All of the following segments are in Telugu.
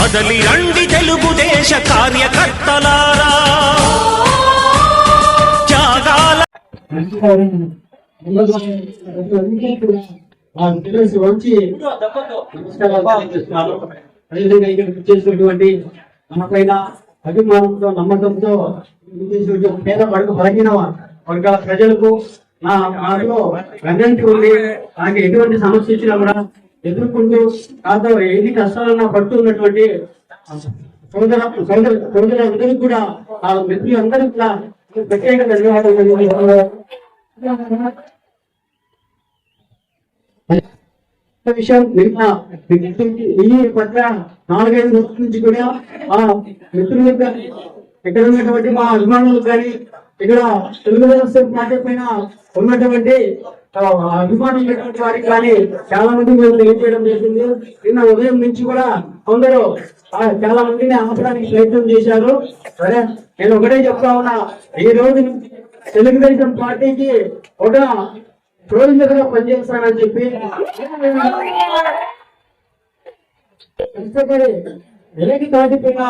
కదలి రండి తెలుగుదేశ కార్యకర్తలారా. త్యాగాల వచ్చి అదేవిధంగా ఇక్కడ చేసినటువంటి మనపైన అభిమానంతో నమ్మకంతో పేద పడుకు బలహీన వర్గాల ప్రజలకు నా నాలో వెన్నంటి ఉంది. నాకు ఎటువంటి సమస్య ఇచ్చినా కూడా ఎదుర్కొంటూ నాతో ఎన్ని కష్టాలన్నా పడుతున్నటువంటి సోదర సోదర సోదరులందరికీ కూడా ఆ మిత్రులందరికీ కూడా ప్రత్యేక ధన్యవాదాలు విషయం నిన్న ఈ పట్ల నాలుగైదు రోజుల నుంచి కూడా ఆ మిత్రులకు ఎక్కడ ఉన్నటువంటి మా అభిమానులకు కానీ ఇక్కడ తెలుగుదేశం పార్టీ పైన ఉన్నటువంటి అభిమానం ఉన్నటువంటి వారికి కానీ చాలా మంది మేము తెలియజేయడం జరిగింది. నిన్న ఉదయం నుంచి కూడా అందరూ ఆ, చాలా మందిని ఆపడానికి ప్రయత్నం చేశారు. సరే నేను ఒకటే చెప్తా ఉన్నా. ఈ రోజు తెలుగుదేశం పార్టీకి ఒక రోజులుగా పనిచేస్తానని చెప్పి కష్టపడి ఎలాంటి దాటిపోయినా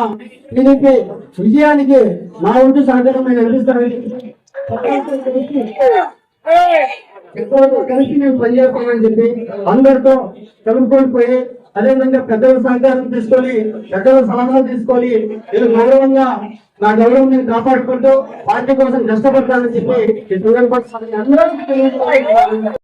దీనికి విజయానికి నా వంతు సహకారం నేను అందిస్తానని కలిసి నేను పనిచేస్తామని చెప్పి అందరితో కలుపుకొని పోయి అదేవిధంగా పెద్దల సహకారం తీసుకొని పెద్దల సలహాలు తీసుకొని నేను గౌరవంగా నా గౌరవం నేను కాపాడుకుంటూ పార్టీ కోసం కష్టపడతానని చెప్పి అందరూ